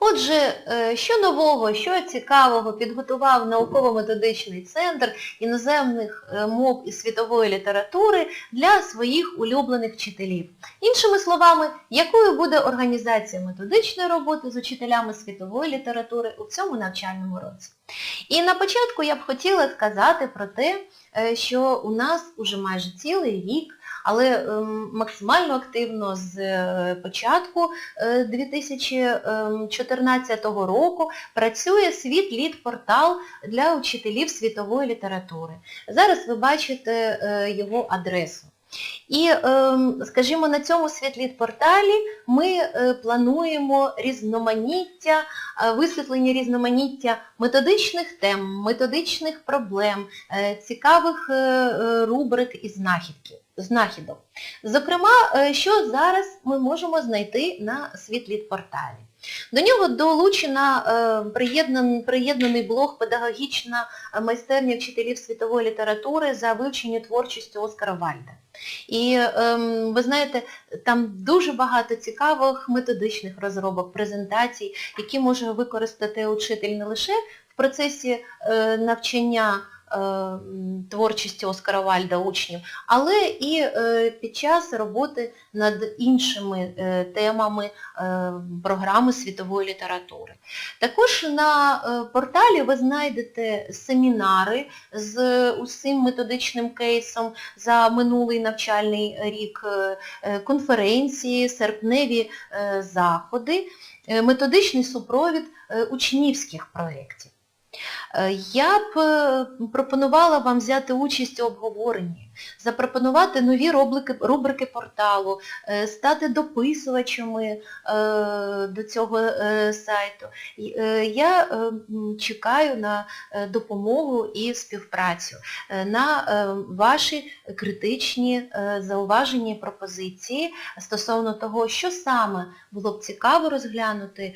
Отже, е, що нового, що цікавого підготував науково-методичний центр іноземних е, мов і світової літератури для своїх улюблених вчителів. Іншими словами, якою буде організація методичної роботи з учителями світової літератури у цьому навчальному році. І на початку я б хотіла сказати про те, е, що у нас уже майже цілий рік але ем, максимально активно з е, початку е, 2014 року працює світ-лід-портал для учителів світової літератури. Зараз ви бачите е, його адресу. І, ем, скажімо, на цьому світліт-порталі ми плануємо різноманіття, висвітлення різноманіття методичних тем, методичних проблем, цікавих рубрик і знахідків, знахідок. Зокрема, е, що зараз ми можемо знайти на світліт-порталі. До нього долучена е, приєднаний, блог педагогічна майстерня вчителів світової літератури за вивчення творчості Оскара Вальда. І ем, ви знаєте, там дуже багато цікавих методичних розробок, презентацій, які може використати учитель не лише в процесі е, навчання творчості Оскара Вальда учнів, але і е, під час роботи над іншими е, темами е, програми світової літератури. Також на порталі ви знайдете семінари з усім методичним кейсом за минулий навчальний рік, конференції, серпневі заходи, методичний супровід учнівських проєктів. Е, Я б е, пропонувала вам взяти участь у обговоренні, запропонувати нові рубрики, рубрики порталу, е, стати дописувачами до цього сайту. Я чекаю на допомогу і співпрацю, на ваші критичні зауваження і пропозиції стосовно того, що саме було б цікаво розглянути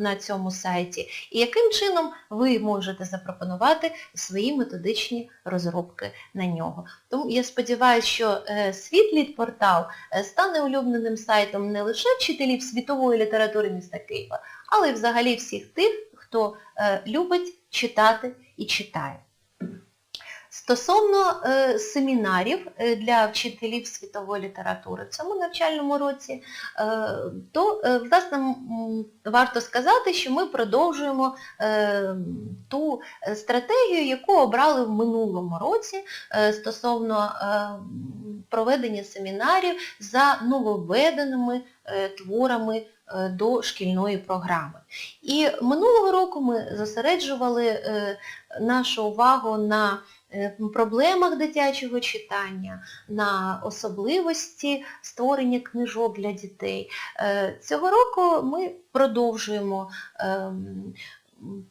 на цьому сайті, і яким чином ви можете запропонувати свої методичні розробки на нього. Тому я сподіваюся, що е, Світліт-портал е, стане улюбленим сайтом не лише вчителів світової літератури міста Києва, але й взагалі всіх тих, хто е, любить читати і читає. Стосовно е, семінарів е, для вчителів світової літератури в цьому навчальному році, е, то власне варто сказати, що ми продовжуємо ту стратегію, яку обрали в минулому році стосовно проведення семінарів за нововведеними творами до шкільної програми. І минулого року ми зосереджували нашу увагу на проблемах дитячого читання, на особливості створення книжок для дітей. Е, Цього року ми продовжуємо ем,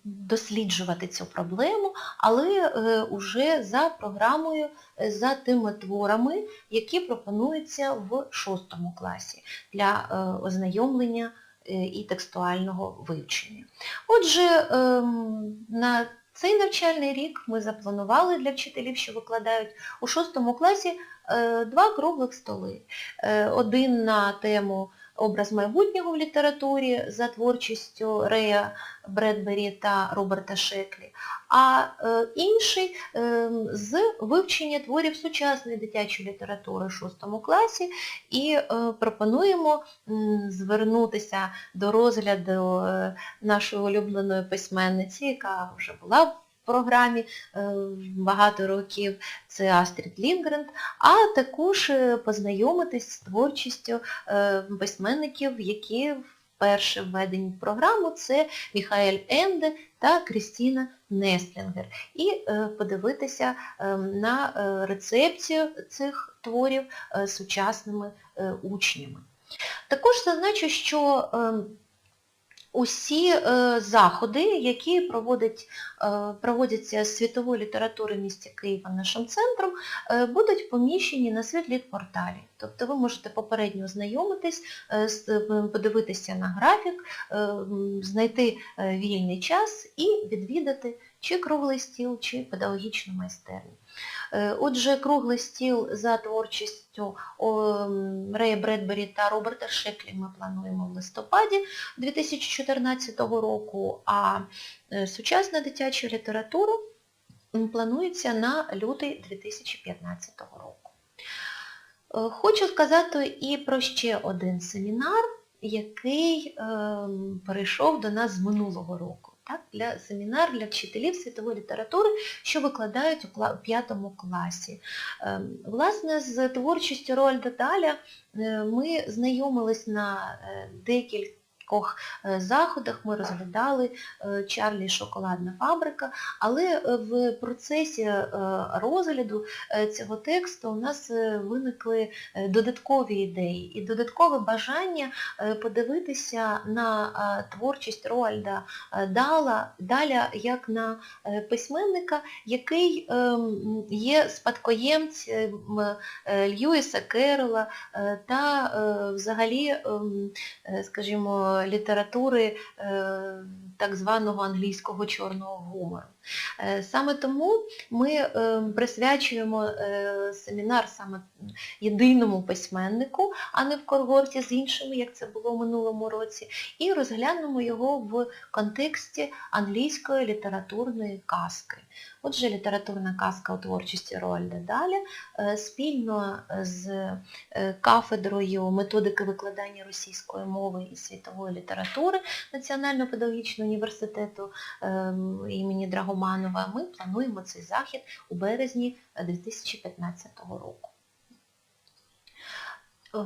досліджувати цю проблему, але е, уже за програмою, е, за тими творами, які пропонуються в шостому класі для е, ознайомлення е, і текстуального вивчення. Отже, ем, на цей навчальний рік ми запланували для вчителів, що викладають у шостому класі е, два круглих столи. Е, Один на тему образ майбутнього в літературі за творчістю Рея Бредбері та Роберта Шеклі, а е, інший е, з вивчення творів сучасної дитячої літератури в шостому класі. І е, пропонуємо звернутися до розгляду нашої улюбленої письменниці, яка вже була програмі е, багато років, це Астрід Лінгрен, а також е, познайомитись з творчістю е, письменників, які вперше введені в програму, це Міхаель Енде та Крістіна Нестлінгер. І подивитися на рецепцію цих творів сучасними учнями. Також зазначу, що е, усі е, заходи, які проводить, е, проводяться з світової літератури в місті Києва нашим центром, е, будуть поміщені на світліт-порталі. Тобто ви можете попередньо ознайомитись, е, е, подивитися на графік, е, знайти е, вільний час і відвідати чи круглий стіл, чи педагогічну майстерню. Е, Отже, круглий стіл за творчістю Рея Бредбері та Роберта Шеклі ми плануємо в листопаді 2014 року, а е, сучасна дитяча література планується на лютий 2015 року. Е, Хочу сказати і про ще один семінар, який ем, перейшов до нас з минулого року. Так, для семінар для вчителів світової літератури, що викладають у п'ятому класі. Ем, Власне, з творчістю Роальда Даля е, ми знайомились на е, декількох е, заходах, ми розглядали е, Чарлі Шоколадна фабрика, але е, в процесі розгляду цього тексту у нас виникли додаткові ідеї і додаткове бажання подивитися на творчість Роальда Дала, Даля як на письменника, який ем, є спадкоємцем Льюіса Керрола та взагалі, ем, скажімо, літератури е, так званого англійського чорного гумору. Е, Саме тому ми е, присвячуємо е, семінар саме єдиному письменнику, а не в когорті з іншими, як це було в минулому році, і розглянемо його в контексті англійської літературної казки. Отже, літературна казка у творчості Роальда Даля е, спільно з кафедрою методики викладання російської мови і світової літератури Національного педагогічного університету ем, імені Драгоманова ми плануємо цей захід у березні е, 2015 року. Е,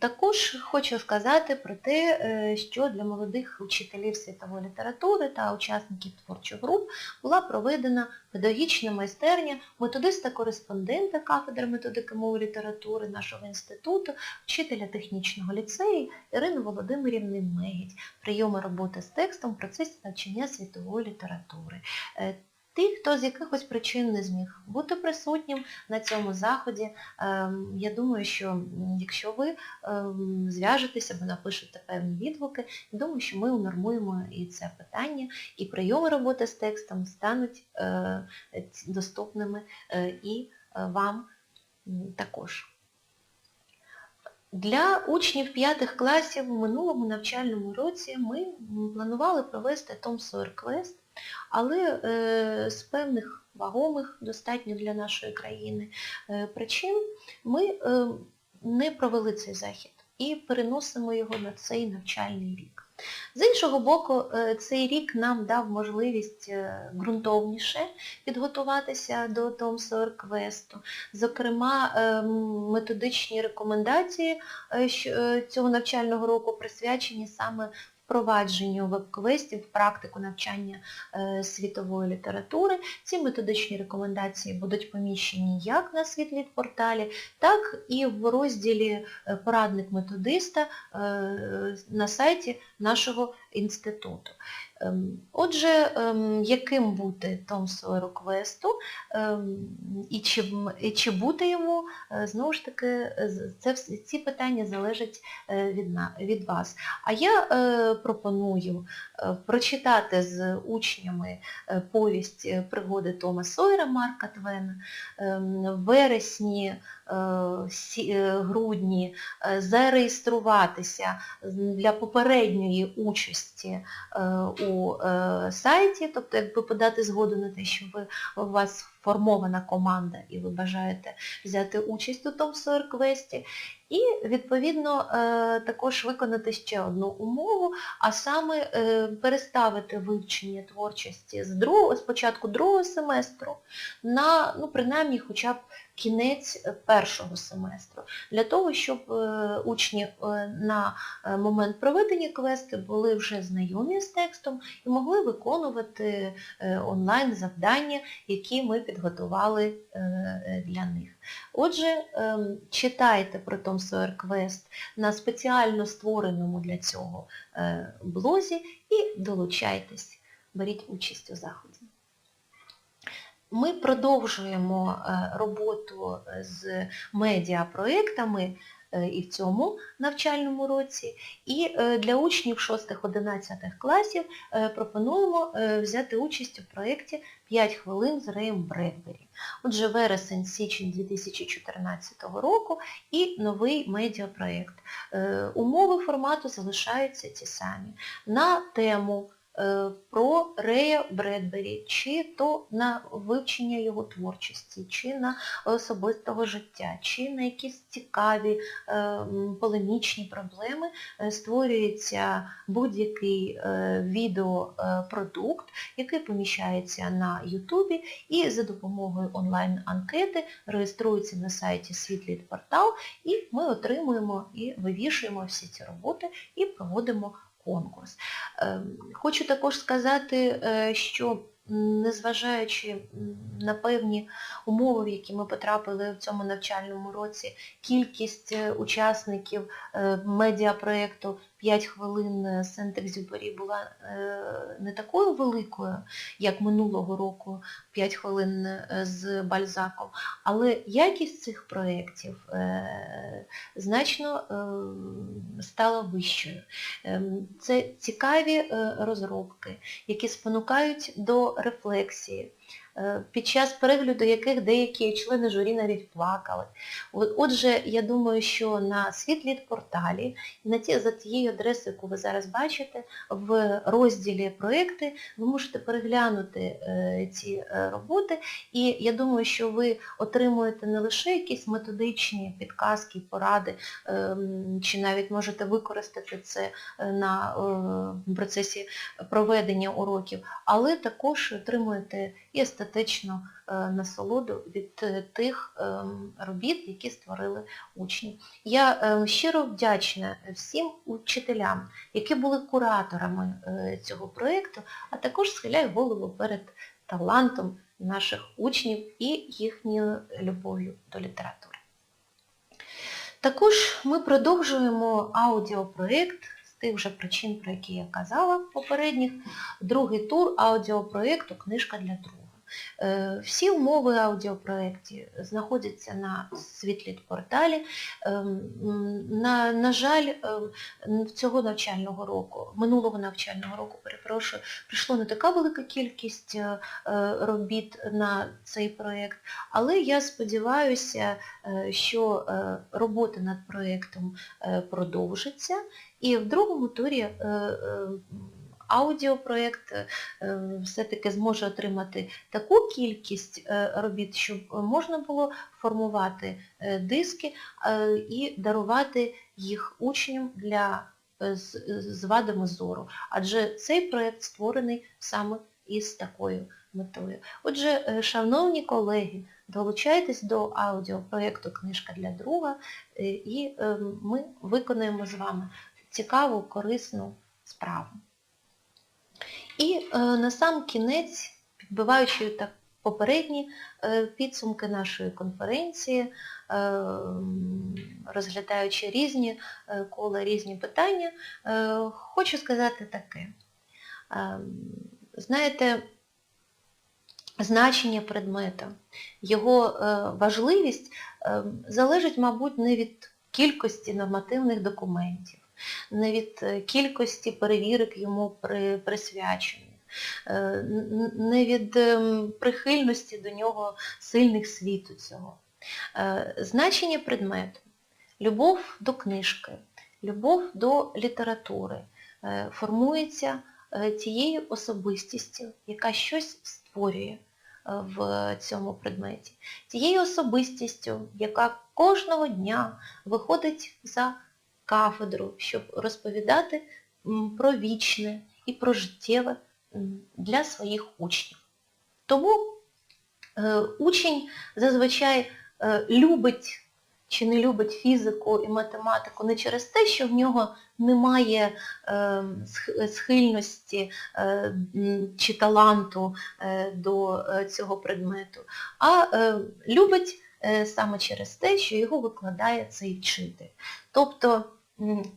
Також хочу сказати про те, е, що для молодих учителів світової літератури та учасників творчих груп була проведена педагогічна майстерня методиста-кореспондента кафедри методики мови літератури нашого інституту, вчителя технічного ліцею Ірини Володимирівни Мегідь, прийоми роботи з текстом в процесі навчання світової літератури. Ті, хто з якихось причин не зміг бути присутнім на цьому заході, ем, я думаю, що якщо ви ем, зв'яжетеся або напишете певні відгуки, я думаю, що ми унормуємо і це питання, і прийоми роботи з текстом стануть е, доступними е, і е, вам також. Для учнів п'ятих класів в минулому навчальному році ми планували провести Том Сойер Квест, але е, з певних вагомих, достатньо для нашої країни е, причин, ми е, не провели цей захід і переносимо його на цей навчальний рік. З іншого боку, цей рік нам дав можливість ґрунтовніше підготуватися до Том Сойер Квесту. Зокрема, методичні рекомендації цього навчального року присвячені саме впровадженню веб-квестів в практику навчання е, світової літератури. Ці методичні рекомендації будуть поміщені як на світліт порталі, так і в розділі е, Порадник методиста е, на сайті нашого інституту. Ем, Отже, ем, яким бути Том Сойеру квесту ем, і чи, і чи бути йому, е, знову ж таки, е, це, ці питання залежать е, від, від вас. А я пропоную прочитати з учнями повість пригоди Тома Сойера Марка Твена. В вересні, грудні е, зареєструватися для попередньої участі е, у е, сайті, тобто якби подати згоду на те, що ви, у вас формована команда і ви бажаєте взяти участь у Том Сойер квесті. І, відповідно, е, також виконати ще одну умову, а саме е, переставити вивчення творчості з другого, з початку другого семестру на, ну, принаймні, хоча б кінець першого семестру, для того, щоб е, учні на момент проведення квесту були вже знайомі з текстом і могли виконувати е, онлайн завдання, які ми підготували е, е, для них. Отже, ем, читайте про Том Сойер Квест на спеціально створеному для цього е, блозі і долучайтесь, беріть участь у заході. Ми продовжуємо е, роботу з медіапроєктами е, і в цьому навчальному році. І е, для учнів 6-11 класів е, пропонуємо е, взяти участь у проєкті 5 хвилин з Реєм Бредбері. Отже, вересень-січень 2014 року і новий медіапроєкт. Е, Умови формату залишаються ті самі. На тему е, про Рея Бредбері, чи то на вивчення його творчості, чи на особистого життя, чи на якісь цікаві е, полемічні проблеми е, створюється будь-який е, відеопродукт, який поміщається на Ютубі і за допомогою онлайн-анкети реєструється на сайті Світліт портал і ми отримуємо і вивішуємо всі ці роботи і проводимо конкурс. Ем, Хочу також сказати, е, що незважаючи на певні умови, в які ми потрапили в цьому навчальному році, кількість е, учасників е, медіапроєкту 5 хвилин е, Сент-Екзюпері була е, не такою великою, як минулого року 5 хвилин е, з Бальзаком, але якість цих проєктів значно стала вищою. Це цікаві розробки, які спонукають до рефлексії, під час перегляду яких деякі члени журі навіть плакали. Отже, я думаю, що на Світліт-порталі, на ті, за тією адресою, яку ви зараз бачите, в розділі проекти ви можете переглянути е, ці е, роботи, і я думаю, що ви отримуєте не лише якісь методичні підказки, поради, чи навіть можете використати це е, на е, процесі проведення уроків, але також отримуєте і естетичну е, насолоду від е, тих ем, робіт, які створили учні. Я е, щиро вдячна всім учителям, які були кураторами е, цього проєкту, а також схиляю голову перед талантом наших учнів і їхньою любов'ю до літератури. Також ми продовжуємо аудіопроєкт з тих же причин, про які я казала попередніх, другий тур аудіопроєкту Книжка для друга. Е, Всі умови аудіопроєкті знаходяться на Світліт-порталі. Ем, На, на жаль, цього навчального року, минулого навчального року, перепрошую, прийшло не така велика кількість е, е, робіт на цей проєкт, але я сподіваюся, е, що робота над проєктом продовжиться і в другому турі аудіопроєкт е, все-таки зможе отримати таку кількість е, робіт, щоб можна було формувати е, диски і дарувати їх учням для з, вадами зору. Адже цей проєкт створений саме із такою метою. Отже, шановні колеги, долучайтесь до аудіопроєкту Книжка для друга і ми виконаємо з вами цікаву, корисну справу. І е, на сам кінець, підбиваючи так попередні е, підсумки нашої конференції, е, розглядаючи різні кола, різні питання, хочу сказати таке. Знаєте, значення предмета, його важливість залежить, мабуть, не від кількості нормативних документів, не від е, кількості перевірок йому при, присвячених, е, не від ем, прихильності до нього сильних світу цього. Е, Значення предмету, любов до книжки, любов до літератури формується тією особистістю, яка щось створює в цьому предметі. Тією особистістю, яка кожного дня виходить за кафедру, щоб розповідати про вічне і про життєве для своїх учнів. Тому е, учень зазвичай е, любить чи не любить фізику і математику не через те, що в нього немає е, схильності чи таланту до цього предмету, а любить саме через те, що його викладає цей вчитель. Тобто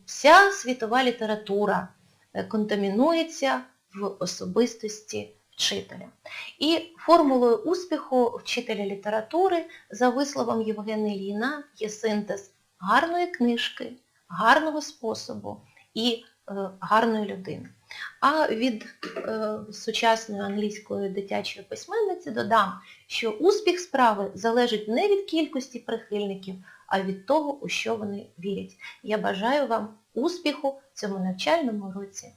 вся світова література е, контамінується в особистості вчителя. І формулою успіху вчителя літератури, за висловом Євгена Ільїна, є синтез гарної книжки, гарного способу і е, гарної людини. А від е, сучасної англійської дитячої письменниці додам, що успіх справи залежить не від кількості прихильників, а від того, у що вони вірять. Я бажаю вам успіху в цьому навчальному році,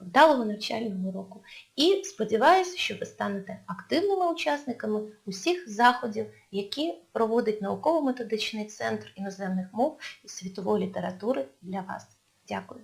вдалого навчального року. І сподіваюся, що ви станете активними учасниками усіх заходів, які проводить науково-методичний центр іноземних мов і світової літератури для вас. Дякую.